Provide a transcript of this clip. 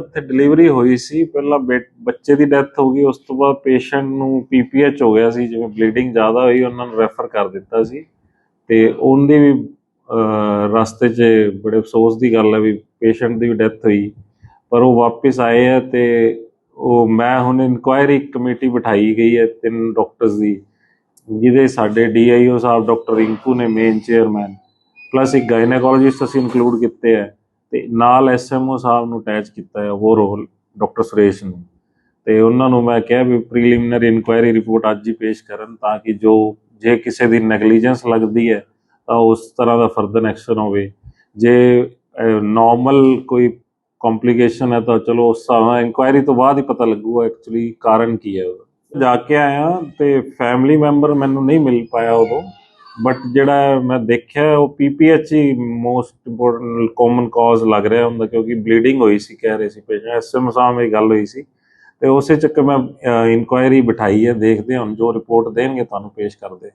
ਉੱਥੇ ਡਿਲੀਵਰੀ ਹੋਈ ਸੀ। ਪਹਿਲਾਂ ਬੇ- ਬੱਚੇ ਦੀ ਡੈਥ ਹੋ ਗਈ, ਉਸ ਤੋਂ ਬਾਅਦ ਪੇਸ਼ੈਂਟ ਨੂੰ ਪੀਪੀਐਚ ਹੋ ਗਿਆ ਸੀ, ਜਿਵੇਂ ਬਲੀਡਿੰਗ ਜ਼ਿਆਦਾ ਹੋਈ, ਉਹਨਾਂ ਨੂੰ ਰੈਫਰ ਕਰ ਦਿੱਤਾ ਸੀ। ਤੇ ਉਹਦੀ ਵੀ ਰਸਤੇ 'ਚ ਬੜੇ ਅਫਸੋਸ ਦੀ ਗੱਲ ਹੈ ਵੀ ਪੇਸ਼ੈਂਟ ਦੀ ਵੀ ਡੈਥ ਹੋਈ। ਪਰ ਉਹ ਵਾਪਸ ਆਏ ਆ ਤੇ ਉਹ ਮੈਂ ਹੁਣ ਇਨਕੁਆਇਰੀ ਕਮੇਟੀ ਬਿਠਾਈ ਗਈ ਹੈ ਤਿੰਨ ਡਾਕਟਰਸ ਦੀ, ਜਿਹਦੇ ਸਾਡੇ ਡੀਆਈਓ ਸਾਹਿਬ ਡਾਕਟਰ ਰਿੰਕੂ ਨੇ ਮੇਨ ਚੇਅਰਮੈਨ ਪਲੱਸ ਇੱਕ ਗਾਇਨੇਕੋਲੋਜਿਸਟ ਅਸੀਂ ਇਨਕਲੂਡ ਕੀਤੇ ਹੈ ਤੇ ਨਾਲ ਐਸਐਮਓ ਸਾਹਿਬ ਨੂੰ ਅਟੈਚ ਕੀਤਾ ਹੈ, ਉਹ ਰੋਲ ਡਾਕਟਰ ਸੁਰੇਸ਼ ਨੂੰ। ਤੇ ਉਹਨਾਂ ਨੂੰ ਮੈਂ ਕਿਹਾ ਵੀ ਪ੍ਰੀਲਿਮਿਨਰੀ ਇਨਕੁਆਇਰੀ ਰਿਪੋਰਟ ਅੱਜ ਹੀ ਪੇਸ਼ ਕਰਨ ਤਾਂ ਕਿ ਜੋ, ਜੇ ਕਿਸੇ ਦੀ ਨੈਗਲੀਜੈਂਸ ਲੱਗਦੀ ਹੈ, ਤਾਂ ਉਸ ਤਰ੍ਹਾਂ ਦਾ ਫਰਦਰ ਐਕਸ਼ਨ ਹੋਵੇ। ਜੇ ਨਾਰਮਲ ਕੋਈ ਕੰਪਲਿਕੇਸ਼ਨ ਹੈ ਤਾਂ ਚਲੋ ਉਸ ਹਿਸਾਬ ਇਨਕੁਆਇਰੀ ਤੋਂ ਬਾਅਦ ਹੀ ਪਤਾ ਲੱਗੂਗਾ ਐਕਚੁਅਲੀ ਕਾਰਨ ਕੀ ਹੈ ਜਾ ਕੇ ਆਇਆ ਤੇ ਫੈਮਿਲੀ ਮੈਂਬਰ ਮੈਨੂੰ ਨਹੀਂ ਮਿਲ ਪਾਇਆ ਉਦੋਂ। ਬਟ ਜਿਹੜਾ ਮੈਂ ਦੇਖਿਆ, ਉਹ ਪੀਪੀਐਚ ਹੀ ਮੋਸਟ ਇੰਪੋਰਟੈਂਟ ਕਾਮਨ ਕਾਜ਼ ਲੱਗ ਰਿਹਾ ਹੁੰਦਾ, ਕਿਉਂਕਿ ਬਲੀਡਿੰਗ ਹੋਈ ਸੀ, ਕਹਿ ਰਹੇ ਸੀ ਪੇਸ਼ੈਂਟ ਐਸਐਮ ਸਾਹਿਬ ਮੇਰੀ ਗੱਲ ਹੋਈ ਸੀ। ਤੇ ਉਸੇ ਚੱਕਰ ਮੈਂ ਇਨਕੁਆਇਰੀ ਬਿਠਾਈ ਹੈ, ਦੇਖਦੇ ਹਾਂ ਜੋ ਰਿਪੋਰਟ ਦੇਣਗੇ, ਤੁਹਾਨੂੰ ਪੇਸ਼ ਕਰਦੇ